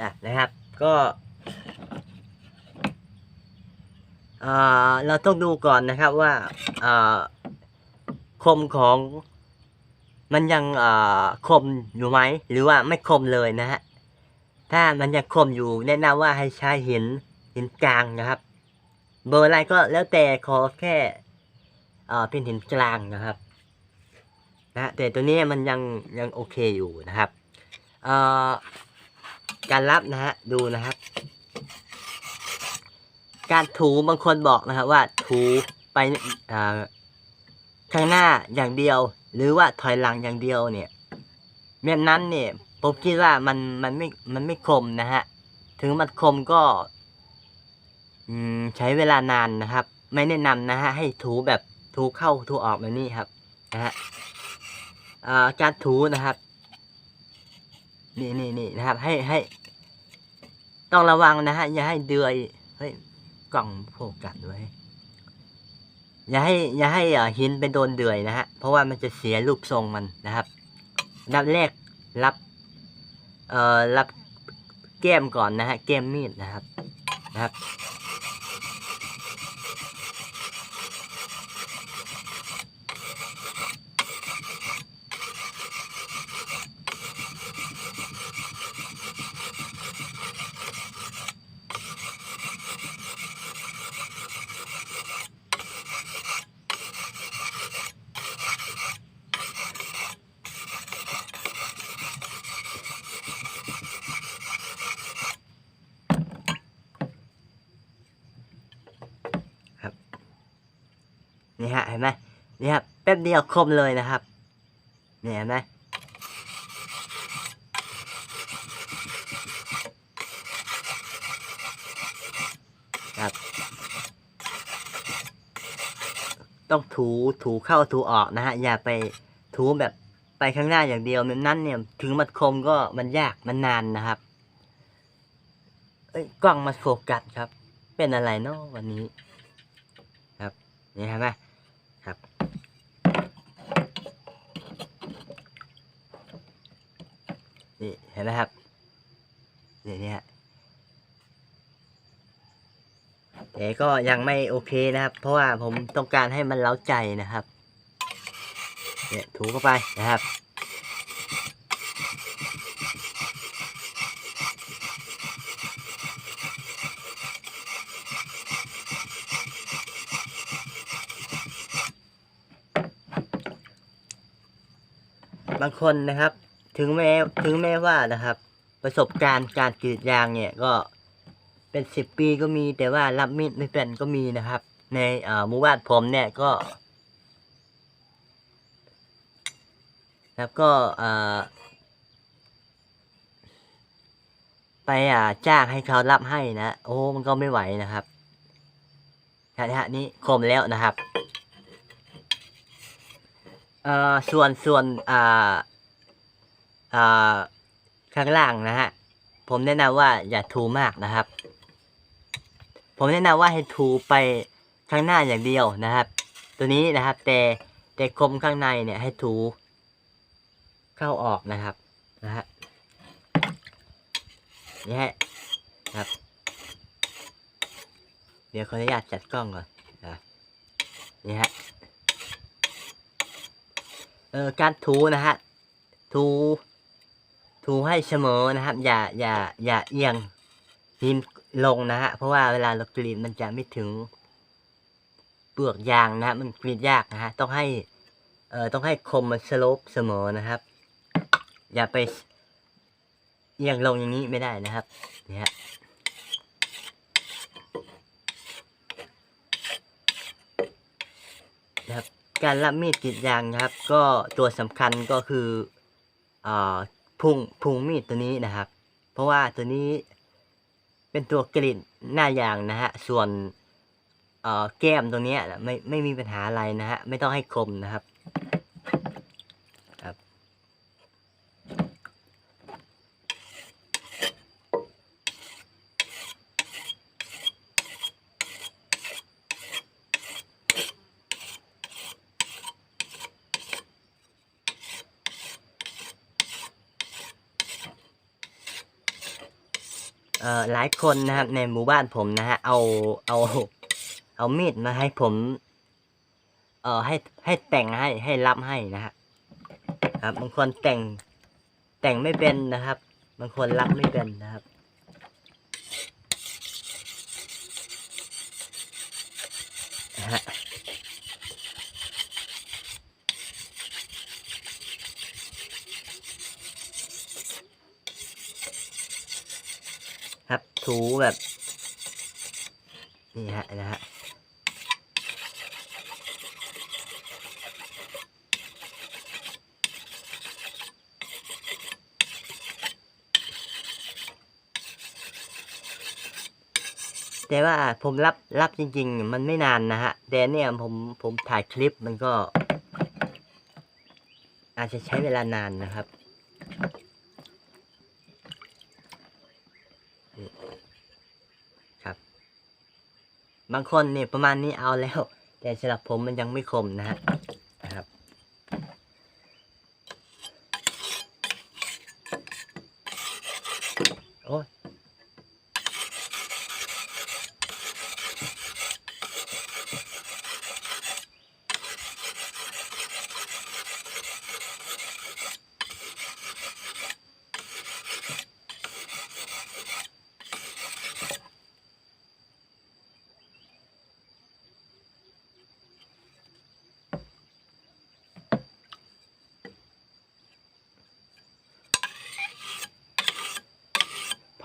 อะนะครับ ก็เราต้องดูก่อนนะครับว่าคมของมันยังคมอยู่ไหมหรือว่าไม่คมเลยนะฮะถ้ามันยังคมอยู่แนะนำว่าให้ใช้หินหินกลางนะครับ เบอร์อะไรก็แล้วแต่ขอแค่เอ่อเป็นหินกลางนะครับนะแต่ตัวนี้มันยังยังโอเคอยู่นะครับเอ่อ การรับนะฮะดูนะครับ การถูบางคนบอกนะครับว่าถูไปอ่าข้างหน้าอย่างเดียว หรือว่าถอยหลังอย่างเดียวเนี่ยแบบนั้นเนี่ยผมคิดว่ามันมันไม่มันไม่คมนะฮะถึงมันคมก็ใช้เวลานานนะครับ ไม่แนะนำนะฮะให้ถูแบบถูเข้าถูออกแบบนี้ครับนะฮะการถูนะครับ นี่นี่นี่นะครับ ให้ให้ ต้องระวังนะฮะอย่าให้เดือยเฮ้ยกล่องโฟกัสไว้อย่าให้อย่าให้หินไปโดนเดือยนะฮะเพราะว่ามันจะเสียรูปทรงมันนะครับดับแรกรับ เอ่อรับแก้มก่อนนะฮะแก้มมีดนะครับนะครับ นี่ฮะเห็นไหมนี่ครับแป๊บเดียวคมเลยนะครับเนี่ยเห็นไหมครับ ต้องถูถูเข้าถูออกนะฮะอย่าไปถูแบบไปข้างหน้าอย่างเดียวแบบนั้นเนี่ยถึงมันคมก็มันยากมันนานนะครับเอ้ยกล้องมาโฟกัสครับ เป็นอะไรเนาะวันนี้ ครับนี่เห็นไหมครับ นี่เห็นไหมครับนี่นี่ฮะแต่ก็ยังไม่โอเคนะครับ เพราะว่าผมต้องการให้มันเล้าใจนะครับเนี่ยถูเข้าไปนะครับบางคนนะครับ ถึงแม้ถึงแม้ว่านะครับ ประสบการณ์การกรีดยางเนี่ยก็เป็นสิบปีก็มี แต่ว่ารับมีดไม่เป็นก็มีนะครับ ในเอ่อหมู่บ้านผมเนี่ยก็แล้วก็ไปอ่าจ้างให้เขารับให้นะโอ้มันก็ไม่ไหวนะครับนะฮะนี่คมแล้วนะครับเอ่อส่วนส่วนอ่าอ่า ข้างล่างนะฮะ ผมแนะนำว่าอย่าทูมากนะครับ ผมแนะนำว่าให้ทูไปข้างหน้าอย่างเดียวนะครับ ตัวนี้นะครับ แต่แต่คมข้างในเนี่ยให้ทูเข้าออกนะครับนะฮะนี่ฮะครับ เดี๋ยวขออนุญาตจัดกล้องก่อนนะนี่ฮะเออการถูนะฮะถู ถูให้เสมอนะครับ อย่าอย่าอย่าเอียงหินลงนะฮะเพราะว่าเวลาเรากรีดมันจะไม่ถึงเปลือกยางนะฮะมันกรีดยากนะฮะต้องให้เอ่อต้องให้คมมันสโลปเสมอนะครับ อย่าไปเอียงลงอย่างนี้ไม่ได้นะครับเนี่ยฮะนะครับการรับมีดกรีดยางนะครับ ก็ตัวสำคัญก็คือเอ่อ พุงพุงมีดตัวนี้นะครับ เพราะว่าตัวนี้เป็นตัวกรีดหน้ายางนะฮะ ส่วนเอ่อแก้มตรงนี้ไม่ไม่มีปัญหาอะไรนะฮะ ไม่ต้องให้คมนะครับ อ่อหลายคนนะครับในหมู่บ้านผมนะฮะเอาเอาเอามีดมาให้ผม เอ่อให้ให้แต่งให้ให้รับให้นะฮะครับบางคนแต่งแต่งไม่เป็นนะครับบางคนรับไม่เป็นนะครับนะฮะครับ ถูแบบ นี่ฮะนะฮะแต่ว่าผมรับรับจริง ๆ มันไม่นานนะฮะแต่เนี่ยผมผมถ่ายคลิปมันก็ อาจจะใช้เวลานานนะครับครับ บางคนเนี่ยประมาณนี้เอาแล้ว แต่สำหรับผมมันยังไม่คมนะฮะ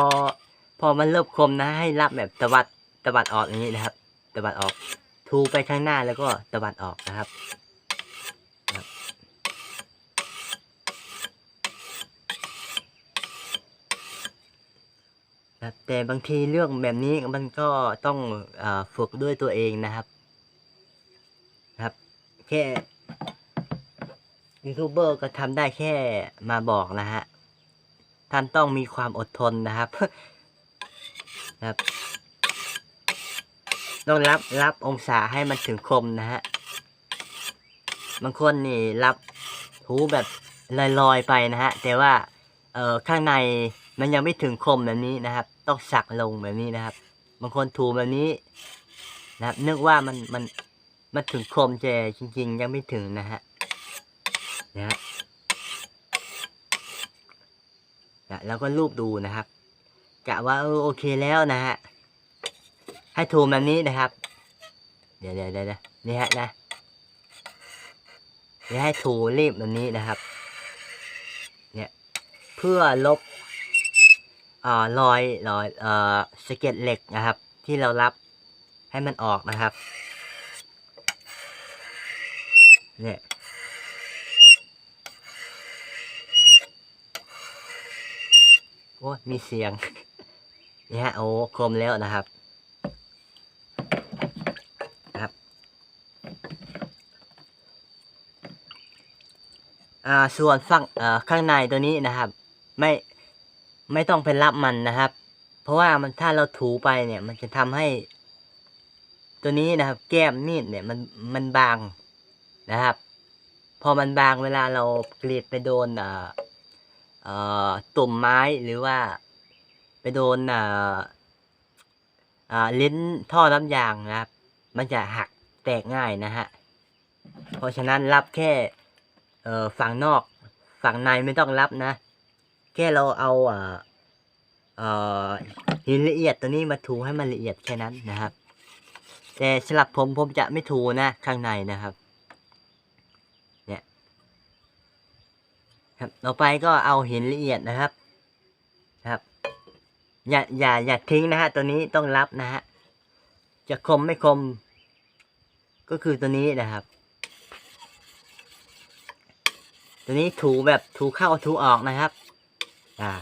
อ พอมันเริ่มคมนะให้รับแบบตะวัดตะวัดออกอย่างนี้นะครับตะวัดออก ทูไปข้างหน้าแล้วก็ตะวัดออกนะครับครับแต่บางทีเรื่องแบบนี้มันก็ต้องอฝึกด้วยตัวเองนะครับ ครับแค่ยูทูบเบอร์ก็ทำได้แค่มาบอกนะฮะ ท่านต้องมีความอดทนนะครับครับต้องรับรับองศาให้มันถึงคมนะฮะบางคนนี่รับหูแบบลอยๆไปนะฮะแต่ว่าเออข้างในมันยังไม่ถึงคมแบบนี้นะครับ ต้องสักลงแบบนี้นะครับ บางคนถูแบบนี้นะครับนึกว่ามันมันมันถึงคมแต่จริง ๆ ยังไม่ถึงนะฮะนะฮะ นะ แล้วก็รูปดูนะครับกะว่าโอเคแล้วนะฮะให้ถูแบบนี้นะครับ เดี๋ยวเดี๋ยวเดี๋ยวนี่ฮะนะนี่ให้ถูรีบแบบนี้นะครับ เนี่ยเพื่อลบอ่ารอยรอยเอ่อสเก็ดเหล็กนะครับ ที่เรารับให้มันออกนะครับเนี่ย โอ้มีเสียงเนี่ฮะโอ้คมแล้วนะครับครับอ่าส่วนฝั่งอ่อข้างในตัวนี้นะครับ ไม่ไม่ต้องไปรับมันนะครับ เพราะว่ามันถ้าเราถูไปเนี่ย มันจะทำให้ ตัวนี้นะครับ แก้มมีดเนี่ยมันมันบางนะครับ พอมันบางเวลาเรากรีดไปโดนอ่า ตุ่มไม้หรือว่าไปโดนลิ้นท่อน้ำยางนะครับ มันจะหักแตกง่ายนะฮะ เพราะฉะนั้นรับแค่ฝั่งนอกฝั่งในไม่ต้องรับนะ แค่เราเอาหินละเอียดตัวนี้มาถูให้มันละเอียดแค่นั้นนะครับ แต่สำหรับผมผมจะไม่ถูนะข้างในนะครับ ครับต่อไปก็เอาหินละเอียดนะครับครับ อย่าอย่าอย่าทิ้งนะฮะตัวนี้ต้องรับนะฮะจะคมไม่คม ก็คือตัวนี้นะครับ ตัวนี้ถูแบบถูเข้าถูออกนะครับอ่า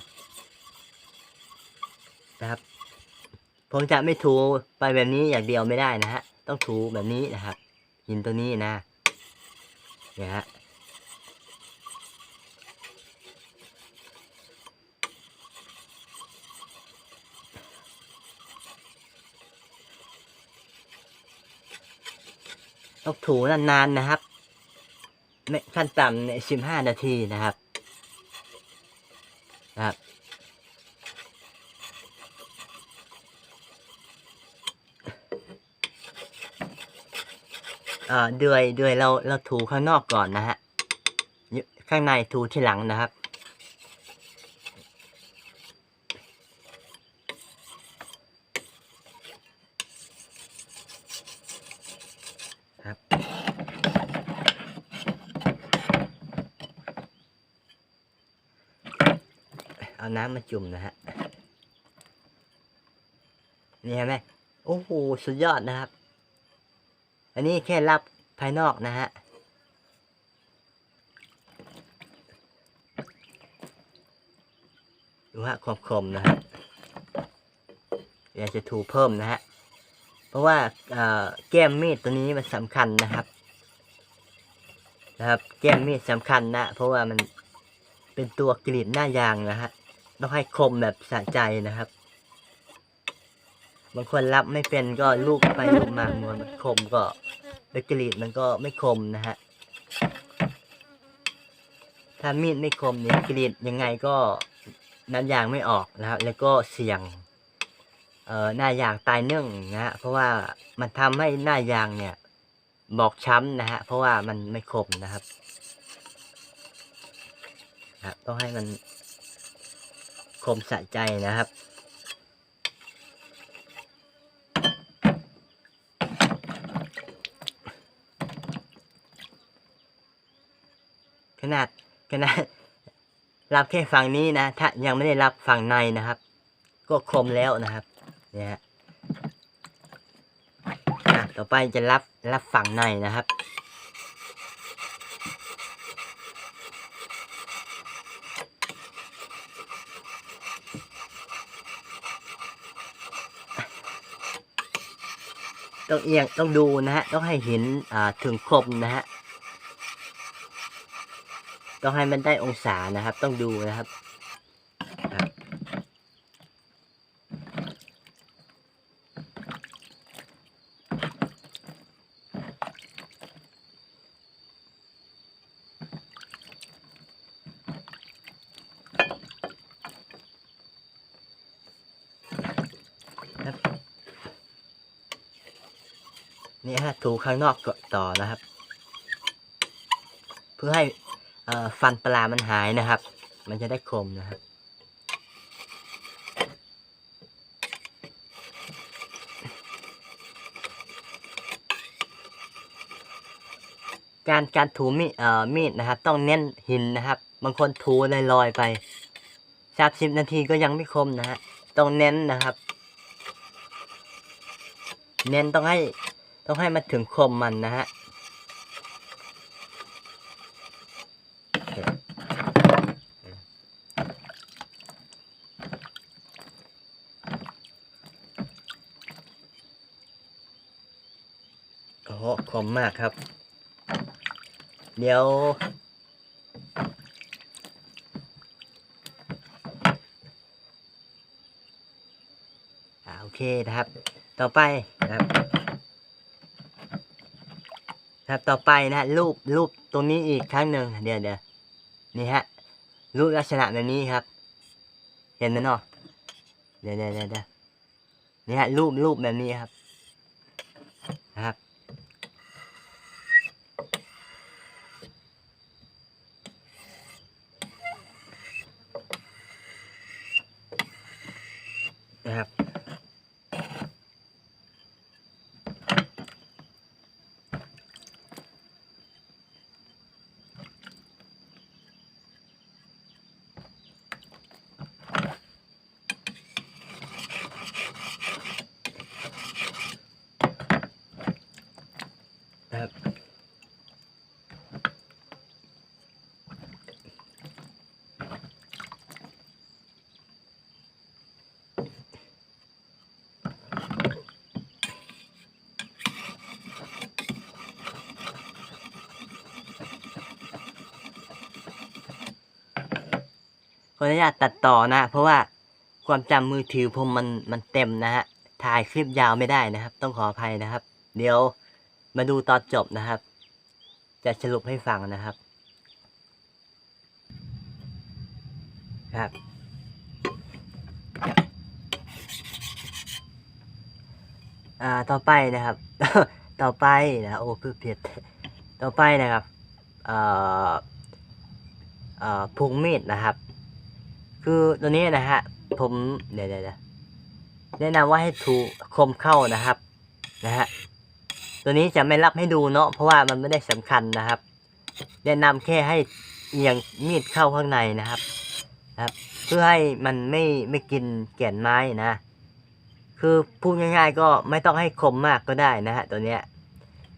นะครับผมจะไม่ถูไปแบบนี้อย่างเดียวไม่ได้นะฮะต้องถูแบบนี้นะครับ หินตัวนี้นะเนี่ยฮะ ต้ถูนานๆนะครับขั้นต่ำใน15นาทีนะครับนะครับ เอ่อด้วยด้วยเราเราถูข้างนอกก่อนนะฮะข้างในถูที่หลังนะครับ น้ำมาจุ่มนะฮะนี่เห็นไหมโอ้โหสุดยอดนะครับ อันนี้แค่รับภายนอกนะฮะดูฮะคมคมๆนะฮะเดี๋ยวจะถูเพิ่มนะฮะเพราะว่าเอ่อแก้มมีดตัวนี้มันสำคัญนะครับ นะครับ แก้มมีดสำคัญนะ เพราะว่ามันเป็นตัวกรีดหน้ายางนะฮะ ต้องให้คมแบบสะใจนะครับ บางคนรับไม่เป็นก็ลูกไปลูกมามันคมก็ไปกรีดมันก็ไม่คมนะฮะ ถ้ามีดไม่คมเนี่ยกรีดยังไงก็น้ำยางไม่ออกนะครับ แล้วก็เสี่ยงเอ่อหน้ายางตายเนึ่องนะฮะเพราะว่ามันทำให้หน้ายางเนี่ย บอกช้ำนะฮะเพราะว่ามันไม่คมนะครับนะครับต้องให้มัน คมสะใจนะครับ ขนาดขนาดรับแค่ฝั่งนี้นะ ถ้ายังไม่ได้รับฝั่งในนะครับ ก็คมแล้วนะครับ เนี่ยฮะต่อไปจะรับรับฝั่งในนะครับ ต้องเอียงต้องดูนะฮะ ต้องให้เห็นถึงคมนะฮะ ต้องให้มันได้องศานะครับ ต้องดูนะครับ ถูข้างนอกต่อนะครับ เพื่อให้เอ่อฟันปลามันหายนะครับ มันจะได้คมนะครับ การการถูมีดมีดนะครับ ต้องเน้นหินนะครับ บางคนถูลอยๆไปสามสิบนาทีก็ยังไม่คมนะฮะต้องเน้นนะครับ เน้นต้องให้ ต้องให้มันถึงคมมันนะฮะโอ้โหคมมากครับ เดี๋ยวอ่าโอเคนะครับ ต่อไปนะครับ ครับต่อไปนะฮะรูปรูปตรงนี้อีกครั้งหนึ่งเดี๋ยวเดี๋ยวนี่ฮะรูปลักษณะแบบนี้ครับ เห็นไหมเนาะเดี๋ยวเดี๋ยวเดี๋ยวนี่ฮะรูปรูปแบบนี้ครับ ขออนุญาตตัดต่อนะ เพราะว่าความจำมือถือผมมันมันเต็มนะฮะ ถ่ายคลิปยาวไม่ได้นะครับ ต้องขออภัยนะครับ เดี๋ยวมาดูตอนจบนะครับ จะสรุปให้ฟังนะครับ ครับ อ่า ต่อไปนะครับ ต่อไปนะโอ้เพื่อเพียดต่อไปนะครับ เอ่อ เอ่อพุงมีดนะครับ คือตัวนี้นะฮะ ผมเดี๋ยวเดี๋ยวแนะนำว่าให้ถูคมเข้านะครับ นะฮะ ตัวนี้จะไม่รับให้ดูเนาะ เพราะว่ามันไม่ได้สำคัญนะครับ แนะนำแค่ให้เอียงมีดเข้าข้างในนะครับ นะครับ เพื่อให้มันไม่ไม่กินแก่นไม้นะ คือพูดง่าย ๆ ก็ไม่ต้องให้คมมากก็ได้นะฮะตัวเนี้ย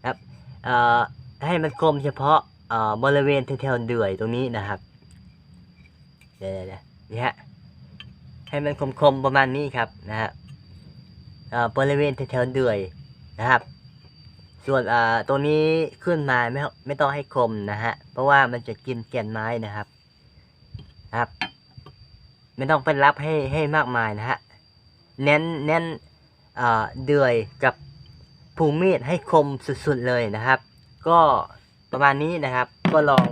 ครับ เอ่อ ให้มันคมเฉพาะ เอ่อ บริเวณแถวๆเดือยตรงนี้นะครับ เดี๋ยวๆๆ นี่ฮะให้มันคมๆประมาณนี้ครับนะฮะเอ่อบริเวณแถวๆเดือยนะครับ ส่วนเอ่อตัวนี้ขึ้นมาไม่ไม่ต้องให้คมนะฮะเพราะว่ามันจะกินแก่นไม้นะครับนะครับ ไม่ต้องไปรับให้ให้มากมายนะฮะเน้นเน้นเอ่อเดือยกับภูมีดให้คมสุดๆเลยนะครับ ก็ประมาณนี้นะครับก็ลอง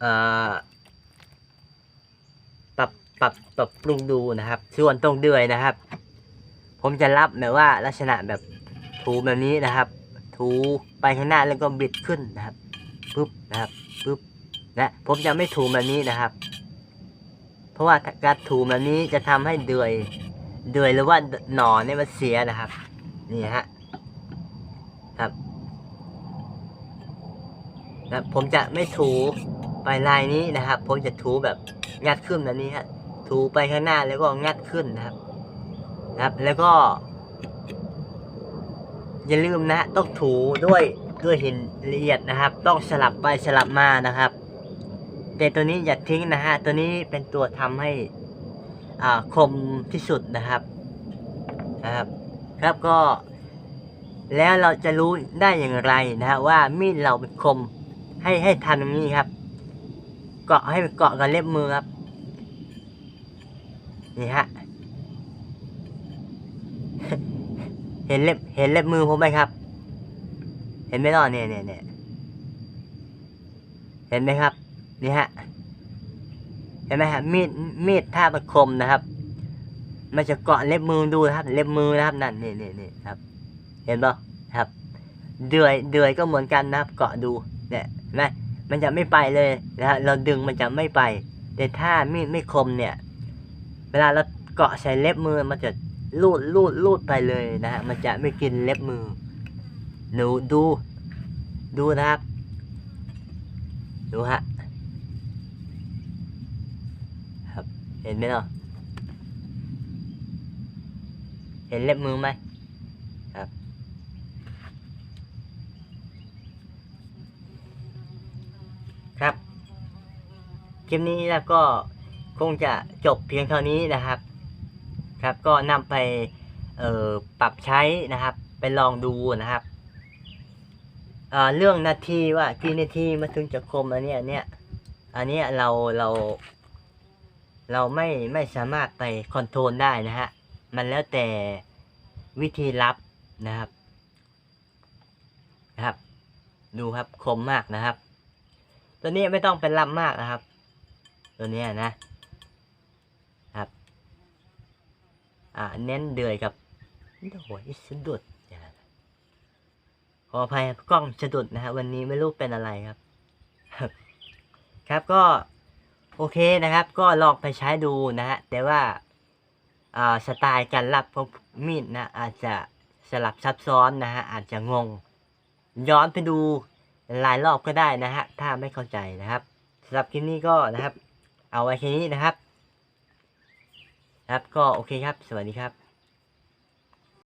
เอ่อ ปรับปรับปรุงดูนะครับ ส่วนตรงเดือยนะครับ ผมจะรับแบบว่าลักษณะแบบถูแบบนี้นะครับ ถูไปข้างหน้าแล้วก็บิดขึ้นนะครับปุ๊บนะครับปุ๊บนะผมจะไม่ถูแบบนี้นะครับ เพราะว่าการถูแบบนี้จะทำให้เดือยเดือยหรือว่าหนอนเนี่ยมันเสียนะครับนี่ฮะครับนะผมจะไม่ถูไปลายนี้นะครับ ผมจะถูแบบงัดขึ้นแบบนี้ฮะ ถูไปข้างหน้าแล้วก็งัดขึ้นนะครับ นะครับ แล้วก็ อย่าลืมนะต้องถูด้วยด้วยหินละเอียดนะครับ ต้องสลับไปสลับมานะครับ แต่ตัวนี้อย่าทิ้งนะฮะตัวนี้เป็นตัวทำให้อ่าคมที่สุดนะครับนะครับ ครับก็ แล้วเราจะรู้ได้อย่างไรนะฮะว่ามีดเราเป็นคมให้ให้ทำอย่างนี้ครับ เกาะให้เกาะกับเล็บมือครับ นี่ฮะ เห็นเล็บ เห็นเล็บมือผมไหมครับ เห็นไหมล่ะเนี่ยเนี่ยเนี่ยเห็นไหมครับ นี่ฮะ เห็นไหมฮะ มีด มีดถ้ามันคมนะครับ มันจะเกาะเล็บมือดูนะครับ เล็บมือนะครับ นั่น นี่นี่นี่ครับ เห็นปะครับ เดือย เดือยก็เหมือนกันนะครับ เกาะดู เนี่ยนไหมมันจะไม่ไปเลยนะฮะ เราดึงมันจะไม่ไป แต่ถ้ามีดไม่คมเนี่ย เวลาเราเกาะใส่เล็บมือมันจะลูดลูดลูดไปเลยนะฮะมันจะไม่กินเล็บมือ หนูดู ดูนะครับ ดูฮะครับเห็นไหมเนาะเห็นเล็บมือไหมครับครับคลิปนี้แล้วก็ คงจะจบเพียงเท่านี้นะครับ ครับก็นำไปปรับใช้นะครับ ไปลองดูนะครับเเรื่องนาทีว่ากี่นาทีมาถึงจะคมอันนี้ยเนี่ยอันเนี้ยเราเรา เราไม่ไม่สามารถไปคอนโทรลได้นะฮะมันแล้วแต่วิธีรับนะครับนะครับ ดูครับคมมากนะครับ ตัวนี้ไม่ต้องเป็นรับมากนะครับ ตัวนี้นะ ครับ อ่าเน้นเดือยกับโอ้ยสะดุดเดี๋ยวนะขออภัยกล้องสะดุดนะฮะวันนี้ไม่รู้เป็นอะไรครับ ครับก็โอเคนะครับ ก็ลองไปใช้ดูนะฮะแต่ว่าอ่าสไตล์การรับของมีดนะอาจจะสลับซับซ้อนนะฮะอาจจะงง ย้อนไปดูหลายรอบก็ได้นะฮะถ้าไม่เข้าใจนะครับสำหรับคลิปนี้ก็นะครับ เอาไว้แค่นี้นะครับ ครับก็โอเคครับ สวัสดีครับ